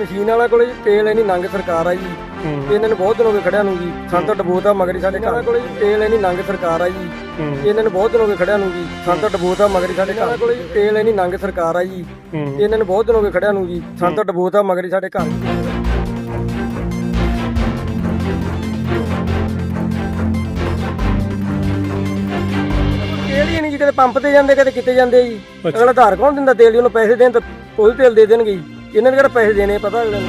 ਇਹਨਾਂ ਕੋਲੇ ਜੀ ਤੇਲ ਐਨੀ ਨੰਗ ਸਰਕਾਰ ਆ ਜੀ। ਇਹਨਾਂ ਨੂੰ ਬਹੁਤ ਦਿਨ ਹੋ ਗਏ ਖੜਿਆ ਨੂੰ ਜੀ। ਸਾਨੂੰ ਤਾਂ ਡਬੋਤਾ ਮਗਰੀ ਸਾਡੇ ਘਰ। ਕੋਲੇ ਤੇਲ ਐਨੀ ਨੰਗ ਸਰਕਾਰ ਆ ਜੀ। ਇਹਨਾਂ ਨੂੰ ਬਹੁਤ ਦਿਨ ਹੋ ਗਏ ਖੜਿਆ ਨੂੰ ਜੀ। ਸਾਨੂੰ ਤਾਂ ਡਬੋਤਾ ਮਗਰੀ ਸਾਡੇ ਘਰ। ਕੋਲੇ ਤੇਲ ਐਨੀ ਨੰਗ ਸਰਕਾਰ ਆ ਜੀ। ਇਹਨਾਂ ਨੂੰ ਬਹੁਤ ਦਿਨ ਹੋ ਗਏ ਖੜਿਆ ਨੂੰ ਜੀ। ਸਾਨੂੰ ਤਾਂ ਡਬੋਤਾ ਮਗਰੀ ਸਾਡੇ ਘਰ। ਤੇਲ ਨਹੀਂ ਜੀ ਕਦੇ ਪੰਪ ਤੇ ਜਾਂਦੇ ਕਦੇ ਕਿਤੇ ਜਾਂਦੇ ਜੀ। ਅਗਲਾ ਧਾਰ ਕੌਣ ਦਿੰਦਾ? ਤੇਲ ਉਹਨੂੰ ਪੈਸੇ ਦੇਣ ਤਾਂ ਉਹੀ ਤੇਲ ਦੇ ਦੇਣਗੇ ਜੀ। ਇਹਨਾਂ ਨੇ ਕਿਹੜਾ ਪੈਸੇ ਦੇਣੇ ਪਤਾ ਅਗਲੇ ਨੂੰ?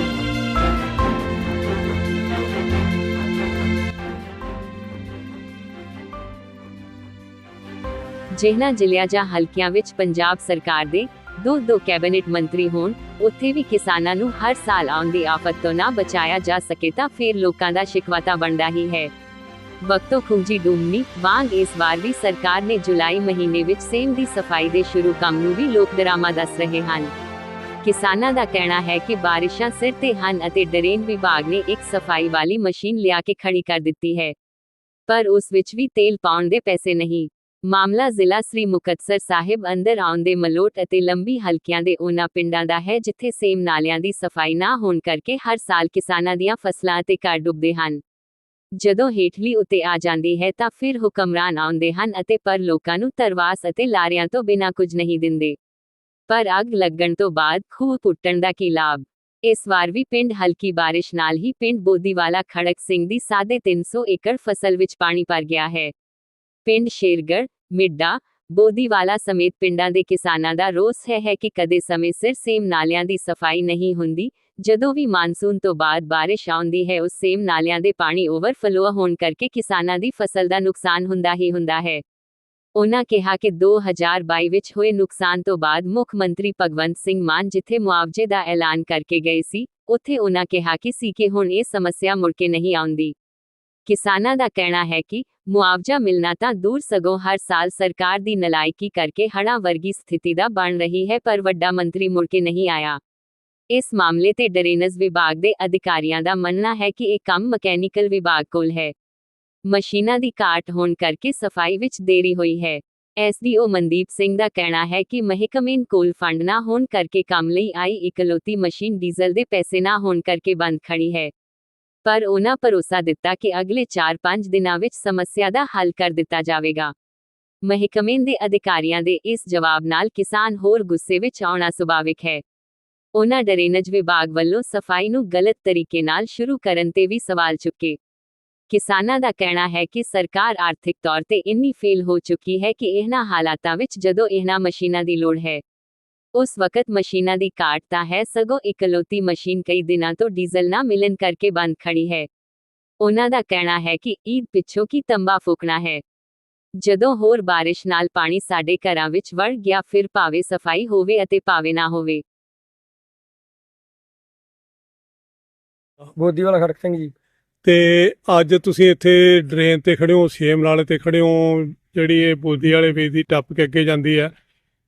ਜਿਹਨਾਂ ਜ਼ਿਲ੍ਹਿਆਂ ਜਾਂ ਹਲਕਿਆਂ ਵਿੱਚ ਪੰਜਾਬ ਸਰਕਾਰ ਦੇ ਦੋ ਦੋ ਕੈਬਨਿਟ ਮੰਤਰੀ ਹੋਣ, ਉੱਥੇ ਵੀ ਕਿਸਾਨਾਂ ਨੂੰ ਹਰ ਸਾਲ ਆਉਂਦੀ ਆਫਤ ਤੋਂ ਨਾ ਬਚਾਇਆ ਜਾ ਸਕੇ ਤਾਂ ਫਿਰ ਲੋਕਾਂ ਦਾ ਸ਼ਿਕਵਾ ਤਾਂ ਬਣਦਾ ਹੀ ਹੈ। ਵਕਤੋ ਖੂੰਜੀ ਡੂਮਨੀ ਵਾਂਗ ਇਸ ਵਾਰ ਵੀ ਸਰਕਾਰ ਨੇ ਜੁਲਾਈ ਮਹੀਨੇ ਵਿੱਚ ਸੇਮ ਦੀ ਸਫ਼ਾਈ ਦੇ ਸ਼ੁਰੂ ਕੰਮ ਨੂੰ ਵੀ ਲੋਕ ਡਰਾਮਾ ਦੱਸ ਰਹੇ ਹਨ। ਕਿਸਾਨਾਂ ਦਾ ਕਹਿਣਾ ਹੈ ਕਿ ਬਾਰਿਸ਼ਾਂ ਸਿਰ ਤੇ ਹਨ ਅਤੇ ਡਰੇਨ ਵਿਭਾਗ ਨੇ ਇੱਕ ਸਫ਼ਾਈ ਵਾਲੀ ਮਸ਼ੀਨ ਲਿਆ ਕੇ ਖੜੀ ਕਰ ਦਿੱਤੀ ਹੈ। ਪਰ ਉਸ ਵਿੱਚ ਵੀ ਤੇਲ ਪਾਉਣ ਦੇ ਪੈਸੇ ਨਹੀਂ। ਮਾਮਲਾ ਜ਼ਿਲ੍ਹਾ ਸ੍ਰੀ ਮੁਕਤਸਰ ਸਾਹਿਬ ਅੰਦਰ ਆਉਣ ਦੇ ਮਲੋਟ ਅਤੇ ਲੰਬੀ ਹਲਕਿਆਂ ਦੇ ਉਹਨਾਂ ਪਿੰਡਾਂ ਦਾ ਹੈ ਜਿੱਥੇ ਸੇਮ ਨਾਲਿਆਂ ਦੀ ਸਫ਼ਾਈ ਨਾ ਹੋਣ ਕਰਕੇ ਹਰ ਸਾਲ ਕਿਸਾਨਾਂ ਦੀਆਂ ਫਸਲਾਂ ਅਤੇ ਘਰ ਡੁੱਬਦੇ ਹਨ। ਜਦੋਂ ਹੇਠਲੀ ਉਤੇ ਆ ਜਾਂਦੀ ਹੈ ਤਾਂ ਫਿਰ ਹੁਕਮਰਾਨ ਆਉਂਦੇ ਹਨ ਅਤੇ ਪਰ ਲੋਕਾਂ ਨੂੰ ਤਰਵਾਸ ਅਤੇ ਲਾਰਿਆਂ ਤੋਂ ਬਿਨਾਂ ਕੁਝ ਨਹੀਂ ਦਿੰਦੇ। ਪਰ ਅੱਗ ਲੱਗਣ ਤੋਂ ਬਾਅਦ ਖੂਹ ਪੁੱਟਣ ਦਾ ਕੀ ਲਾਭ? ਇਸ ਵਾਰ ਵੀ ਪਿੰਡ ਹਲਕੀ ਬਾਰਿਸ਼ ਨਾਲ ਹੀ ਪਿੰਡ ਬੋਦੀਵਾਲਾ ਖੜਕ ਸਿੰਘ ਦੀ ਸਾਢੇ 300 ਏਕੜ ਫਸਲ ਵਿੱਚ ਪਾਣੀ ਭਰ ਗਿਆ ਹੈ। ਪਿੰਡ ਸ਼ੇਰਗੜ ਮਿੱਡਾ, ਬੋਦੀਵਾਲਾ ਸਮੇਤ ਪਿੰਡਾਂ ਦੇ ਕਿਸਾਨਾਂ ਦਾ ਰੋਸ ਹੈ ਹੈ ਕਿ ਕਦੇ ਸਮੇਂ ਸਿਰ ਸੇਮ ਨਾਲਿਆਂ ਦੀ ਸਫ਼ਾਈ ਨਹੀਂ ਹੁੰਦੀ, ਜਦੋਂ ਵੀ ਮਾਨਸੂਨ ਤੋਂ ਬਾਅਦ ਬਾਰਿਸ਼ ਆਉਂਦੀ ਹੈ ਉਸ ਸੇਮ ਨਾਲਿਆਂ ਦੇ ਪਾਣੀ ਓਵਰਫਲੋ ਹੋਣ ਕਰਕੇ ਕਿਸਾਨਾਂ ਦੀ ਫਸਲ ਦਾ ਨੁਕਸਾਨ ਹੁੰਦਾ ਹੀ ਹੁੰਦਾ ਹੈ। ਉਨ੍ਹਾਂ ਕਿਹਾ ਕਿ 2022 ਵਿੱਚ ਹੋਏ ਨੁਕਸਾਨ ਤੋਂ ਬਾਅਦ ਮੁੱਖ ਮੰਤਰੀ ਭਗਵੰਤ ਸਿੰਘ ਮਾਨ ਜਿੱਥੇ ਮੁਆਵਜ਼ੇ ਦਾ ਐਲਾਨ ਕਰਕੇ ਗਏ ਸੀ, ਉੱਥੇ ਉਨ੍ਹਾਂ ਕਿਹਾ ਕਿ ਸੀ ਕਿ ਹੁਣ ਇਹ ਸਮੱਸਿਆ ਮੁੜ ਕੇ ਨਹੀਂ ਆਉਂਦੀ। ਕਿਸਾਨਾਂ ਦਾ ਕਹਿਣਾ ਹੈ ਕਿ ਮੁਆਵਜ਼ਾ ਮਿਲਣਾ ਤਾਂ ਦੂਰ ਸਗੋਂ ਹਰ ਸਾਲ ਸਰਕਾਰ ਦੀ ਨਲਾਇਕੀ ਕਰਕੇ ਹੜ੍ਹਾਂ ਵਰਗੀ ਸਥਿਤੀ ਦਾ ਬਣ ਰਹੀ ਹੈ ਪਰ ਵੱਡਾ ਮੰਤਰੀ ਮੁੜ ਕੇ ਨਹੀਂ ਆਇਆ। ਇਸ ਮਾਮਲੇ ਤੇ ਡਰੇਨੇਜ ਵਿਭਾਗ ਦੇ ਅਧਿਕਾਰੀਆਂ ਦਾ ਮੰਨਣਾ ਹੈ ਕਿ ਇਹ ਕੰਮ ਮਕੈਨੀਕਲ ਵਿਭਾਗ ਕੋਲ ਹੈ। ਮਸ਼ੀਨਾਂ ਦੀ ਘਾਟ ਹੋਣ ਕਰਕੇ ਸਫ਼ਾਈ ਵਿੱਚ ਦੇਰੀ ਹੋਈ ਹੈ। ਐਸਡੀਓ ਮਨਦੀਪ ਸਿੰਘ ਦਾ ਕਹਿਣਾ ਹੈ ਕਿ ਮਹਿਕਮੇਨ ਕੋਲ ਫੰਡ ਨਾ ਹੋਣ ਕਰਕੇ ਕੰਮ ਲਈ ਆਈ ਇਕਲੌਤੀ ਮਸ਼ੀਨ ਡੀਜ਼ਲ ਦੇ ਪੈਸੇ ਨਾ ਹੋਣ ਕਰਕੇ ਬੰਦ ਖੜੀ ਹੈ। ਪਰ ਉਹਨਾਂ ਭਰੋਸਾ ਦਿੱਤਾ ਕਿ ਅਗਲੇ 4-5 ਦਿਨਾਂ ਵਿੱਚ ਸਮੱਸਿਆ ਦਾ ਹੱਲ ਕਰ ਦਿੱਤਾ ਜਾਵੇਗਾ। ਮਹਿਕਮੇਨ ਦੇ ਅਧਿਕਾਰੀਆਂ ਦੇ ਇਸ ਜਵਾਬ ਨਾਲ ਕਿਸਾਨ ਹੋਰ ਗੁੱਸੇ ਵਿੱਚ ਆਉਣਾ ਸੁਭਾਵਿਕ ਹੈ। ਉਹਨਾਂ ਡਰੇਨਜ ਵਿਭਾਗ ਵੱਲੋਂ ਸਫ਼ਾਈ ਨੂੰ ਗਲਤ ਤਰੀਕੇ ਨਾਲ ਸ਼ੁਰੂ ਕਰਨ ਤੇ ਵੀ ਸਵਾਲ ਚੁੱਕੇ। ਕਿਸਾਨਾਂ ਦਾ ਕਹਿਣਾ ਹੈ ਕਿ ਸਰਕਾਰ ਆਰਥਿਕ ਤੌਰ ਤੇ ਇੰਨੀ ਫੇਲ ਹੋ ਚੁੱਕੀ ਹੈ ਕਿ ਇਹਨਾਂ ਹਾਲਾਤਾਂ ਵਿੱਚ ਜਦੋਂ ਇਹਨਾਂ ਮਸ਼ੀਨਾਂ ਦੀ ਲੋੜ ਹੈ, ਉਸ ਵਕਤ ਮਸ਼ੀਨਾਂ ਦੀ ਘਾਟ ਤਾਂ ਹੈ, ਸਗੋਂ ਇਕਲੌਤੀ ਮਸ਼ੀਨ ਕਈ ਦਿਨਾਂ ਤੋਂ ਡੀਜ਼ਲ ਨਾ ਮਿਲਣ ਕਰਕੇ ਬੰਦ ਖੜੀ ਹੈ। ਉਹਨਾਂ ਦਾ ਕਹਿਣਾ ਹੈ ਕਿ ਈਦ ਪਿੱਛੋਂ ਕੀ ਤੰਬਾ ਫੂਕਣਾ ਹੈ? ਜਦੋਂ ਹੋਰ ਬਾਰਿਸ਼ ਨਾਲ ਪਾਣੀ ਸਾਡੇ ਘਰਾਂ ਵਿੱਚ ਵੜ ਗਿਆ, ਫਿਰ ਭਾਵੇਂ ਸਫ਼ਾਈ ਹੋਵੇ ਅਤੇ ਭਾਵੇਂ ਨਾ ਹੋਵੇ। ਬੋਦੀ ਵਾਲਾ ਖੜਕ ਸਿੰਘ ਜੀ। ਤੇ ਅੱਜ ਤੁਸੀਂ ਇੱਥੇ ਡਰੇਨ ਤੇ ਖੜੇ ਹੋ ਸੇਮ ਨਾਲੇ ਤੇ ਖੜੇ ਹੋ ਜਿਹੜੀ ਇਹ ਬੋਦੀ ਵਾਲੇ ਵੇਚ ਦੀ ਟੱਪ ਕੇ ਅੱਗੇ ਜਾਂਦੀ ਹੈ।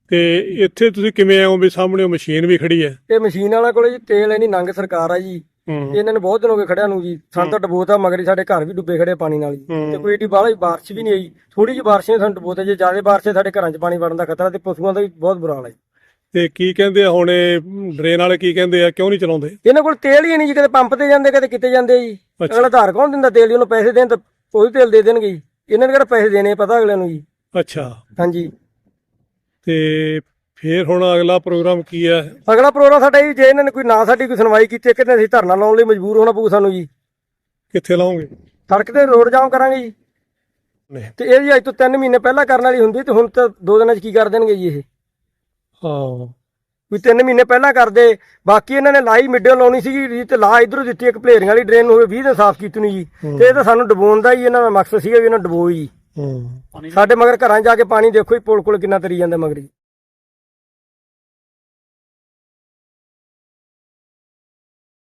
ਤੇ ਇੱਥੇ ਤੁਸੀਂ ਕਿਵੇਂ ਆਏ ਹੋ ਵੀ ਸਾਹਮਣੇ ਉਹ ਮਸ਼ੀਨ ਵੀ ਖੜੀ ਹੈ? ਇਹ ਮਸ਼ੀਨ ਵਾਲਾ ਕੋਲੇ ਜੀ ਤੇਲ ਐਨੀ ਨੰਗ ਸਰਕਾਰ ਆ ਜੀ। ਇਹਨਾਂ ਨੂੰ ਬਹੁਤ ਦਿਨ ਹੋ ਗਏ ਖੜਿਆ ਨੂੰ ਜੀ। ਸਾਨੂੰ ਤਾਂ ਡਬੋਤਾ ਮਗਰੀ ਸਾਡੇ ਘਰ ਵੀ ਡੁੱਬੇ ਖੜੇ ਪਾਣੀ ਨਾਲ ਜੀ। ਤੇ ਕੋਈ ਏਡੀ ਬਾਹਲਾ ਬਾਰਿਸ਼ ਵੀ ਨਹੀਂ ਆਈ। ਥੋੜੀ ਜਿਹੀ ਬਾਰਿਸ਼ ਨੇ ਸਾਨੂੰ ਡਬੋਤੇ ਜੇ ਜ਼ਿਆਦਾ ਬਾਰਿਸ਼ ਸਾਡੇ ਘਰਾਂ 'ਚ ਪਾਣੀ ਵੜਨ ਦਾ ਖਤਰਾ ਤੇ ਪਸ਼ੂਆਂ ਦਾ ਵੀ ਬਹੁਤ ਬੁਰਾ ਹਾਲ ਹੈ ਜੀ। ਤੇ ਕੀ ਕਹਿੰਦੇ ਆ ਹੁਣ ਇਹ ਡਰੇਨ ਵਾਲੇ ਕੀ ਕਹਿੰਦੇ ਆ ਕਿਉਂ ਨਹੀਂ ਚਲਾਉਂਦੇ? ਇਹਨਾਂ ਕੋਲ ਤੇਲ ਹੀ ਨਹੀਂ ਜੀ ਕਦੇ ਪੰਪ ਤੇ ਜਾਂਦੇ ਕਦੇ ਕਿਤੇ ਜਾਂਦੇ ਜੀ। ਅੱਛਾ। ਅਗਲਾ ਧਾਰ ਕੌਣ ਦਿੰਦਾ ਤੇਲ ਜੀ? ਉਹਨੂੰ ਪੈਸੇ ਦੇਣ ਤਾਂ ਉਹੀ ਤੇਲ ਦੇ ਦੇਣਗੇ ਜੀ। ਇਹਨਾਂ ਨੇ ਕਿਹੜਾ ਪੈਸੇ ਦੇਣੇ ਪਤਾ ਅਗਲੇ ਨੂੰ ਜੀ? ਅੱਛਾ। ਹਾਂਜੀ। ਤੇ ਫਿਰ ਹੁਣ ਅਗਲਾ ਪ੍ਰੋਗਰਾਮ ਕੀ ਹੈ ਅਗਲਾ ਪ੍ਰੋਗਰਾਮ ਸਾਡਾ ਇਹ ਵੀ ਜੇ ਇਹਨਾਂ ਨੇ ਕੋਈ ਨਾ ਸਾਡੀ ਕੋਈ ਸੁਣਵਾਈ ਕੀਤੀ ਕਿਤੇ ਅਸੀਂ ਧਰਨਾ ਲਾਉਣ ਲਈ ਮਜਬੂਰ ਹੋਣਾ ਪਊ ਸਾਨੂੰ ਜੀ। ਕਿੱਥੇ ਲਾਉਂਗੇ? ਸੜਕ ਤੇ ਰੋਡ ਜਾਮ ਕਰਾਂਗੇ ਜੀ। ਨਹੀਂ। ਤੇ ਇਹ ਜੀ ਅੱਜ ਤੋਂ 3 ਮਹੀਨੇ ਪਹਿਲਾਂ ਕਰਨ ਵਾਲੀ ਹੁੰਦੀ ਤੇ ਹੁਣ ਤਾਂ 2 ਦਿਨਾਂ 'ਚ ਕੀ ਕਰ ਦੇਣਗੇ ਜੀ ਇਹ? ਹਾਂ। ਵੀ 3 ਮਹੀਨੇ ਪਹਿਲਾਂ ਕਰਦੇ ਬਾਕੀ ਇਹਨਾਂ ਨੇ ਲਾਈ ਮਿੱਡੇ ਲਾਉਣੀ ਸੀਗੀ ਜੀ ਤੇ ਲਾ ਇਧਰੋਂ ਦਿੱਤੀ ਇੱਕ ਭਲੇਰੀਆਂ ਵਾਲੀ ਡਰੇਨ ਹੋਵੇ 20 ਦਿਨ ਸਾਫ਼ ਕੀਤੀ ਨਹੀਂ ਜੀ। ਤੇ ਇਹ ਤਾਂ ਸਾਨੂੰ ਡਬੋਣ ਦਾ ਹੀ ਇਹਨਾਂ ਦਾ ਮਕਸਦ ਸੀਗਾ ਵੀ ਇਹਨਾਂ ਡਬੋਈ ਜੀ। ਸਾਡੇ ਮਗਰ ਘਰਾਂ ਜਾ ਕੇ ਪਾਣੀ ਦੇਖੋ ਹੀ ਪੁਲ ਕੋਲ ਕਿੰਨਾ ਤਰੀ ਜਾਂਦਾ ਮਗਰ ਜੀ।